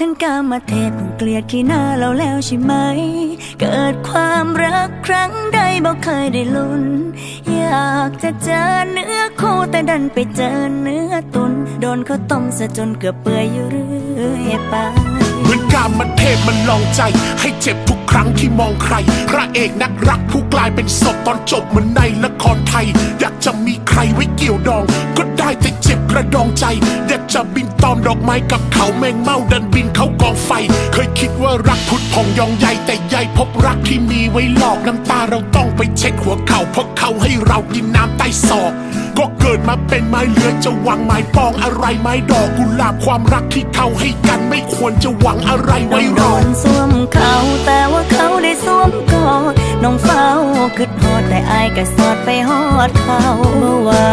ท่านกามาเทพคงเกลียดขี้หน้าเราแล้วใช่ไหม เกิดความรักครั้งใดบอกเคยได้ลุ้น อยากจะเจอเนื้อคู่แต่ดันไปเจอเนื้อตุน โดนเขาต้มซะจนเกือบเปื่อยอยู่เรื่อยไปเหมือนกามเท พมันลองใจ ให้เจ็บทุกครั้งที่มองใคร พระเอกนักรักผู้กลายเป็นศพตอนจบเหมือนในละครไทย อยากจะมีใครไว้เกี่ยวดอง ก็ได้แต่เจ็บกระดองใจ อยากจะบินตอมดอกไม้กับเขาแมงเม่าดันบินเขากองไฟ เคยคิดว่ารักพุดพองยองใยแต่ใยพบรักที่มีไว้หลอกน้ำตาเราต้องไปเช็ดหัวเข่าเพราะเขาให้เรากินน้ำใต้ศอกก็เกิดมาเป็นไม้เลื้อยจะหวังไม้ปองอะไรไม้ดอกกุหลาบความรักที่เขาให้กันไม่ควรจะหวังอะไรไว้รโดอนสวมเขาแต่ว่าเขาได้สวมกอดน้องเฝ้าคืดฮอดแต่อายก็สอดไปฮอดเขาเมื่อว่า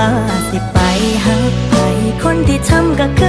สิไปหักไปคนที่ทำก็คือ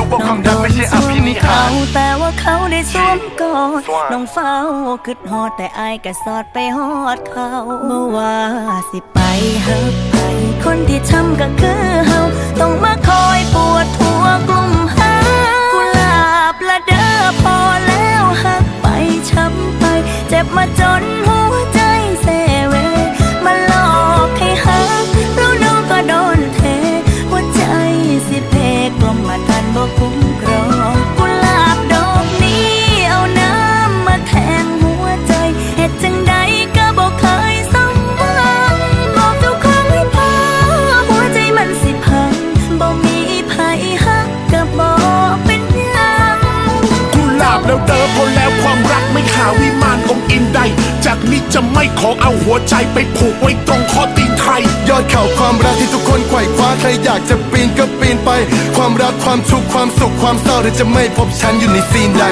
ดูว่าความรักไม่ใช่อภินิหารแต่ว่าเขาได้สวมกอดน้องเฝ้าคิดฮอดแต่อายก็สอดไปฮอดเขาเมื่อว่าสิไปหักไป คนที่ทำก็คือเฮาต้องมาคอยปวดหัวกลุ่มหากุหลาบละเด้อพอแล้วหักไปช้ำไป เจ็บมาจนหัว แล้วเดิมพอแล้วความรักไม่หาวิมานองอินใด จากนี้จะไม่ขอเอาหัวใจไปผูกไว้ตรงคอตีนใคร ยอดเข่าความรักที่ทุกคนไขว่คว้าใครอยากจะปีนก็ปีนไป ความรักความทุกข์ความสุขความเศร้าเธอจะไม่พบฉันอยู่ในซีนใด